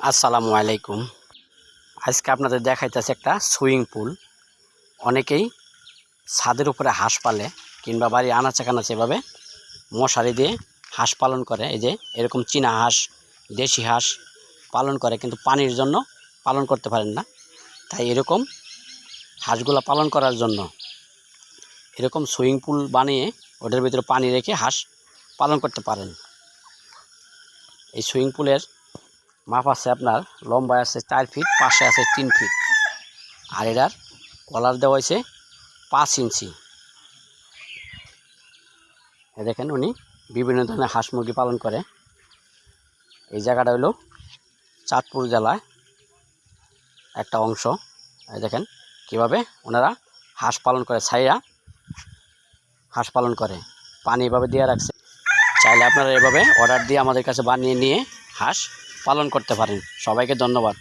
আসসালামু আলাইকুম। আজকে আপনাদের দেখাইতেছে একটা সুইমিং পুল। অনেকেই ছাদের উপরে হাঁস পালে কিংবা বাড়ি আনাচে কানাচে এভাবে মশারি দিয়ে হাঁস পালন করে। এই যে এরকম চীনা হাঁস, দেশি হাঁস পালন করে কিন্তু পানির জন্য পালন করতে পারেন না। তাই এরকম হাঁসগুলো পালন করার জন্য এরকম সুইমিং পুল বানিয়ে ওটার ভিতরে পানি রেখে হাঁস পালন করতে পারেন। এই সুইমিং পুলের মাপ আছে আপনার লম্বায় আছে চার ফিট পাশে আছে তিন ফিট আর এটার কলার দেওয়া হয়েছে পাঁচ ইঞ্চি। এ দেখেন উনি বিভিন্ন ধরনের হাঁস মুরগি পালন করে। এই জায়গাটা হলো চাঁদপুর জেলায় একটা অংশ। দেখেন কীভাবে ওনারা হাঁস পালন করে ছাইয়া হাঁস পালন করে। পানি এভাবে দিয়ে রাখছে। চাইলে আপনারা এভাবে অর্ডার দিয়ে আমাদের কাছে বানিয়ে নিয়ে হাঁস পালন করতে পারেন। সবাইকে ধন্যবাদ।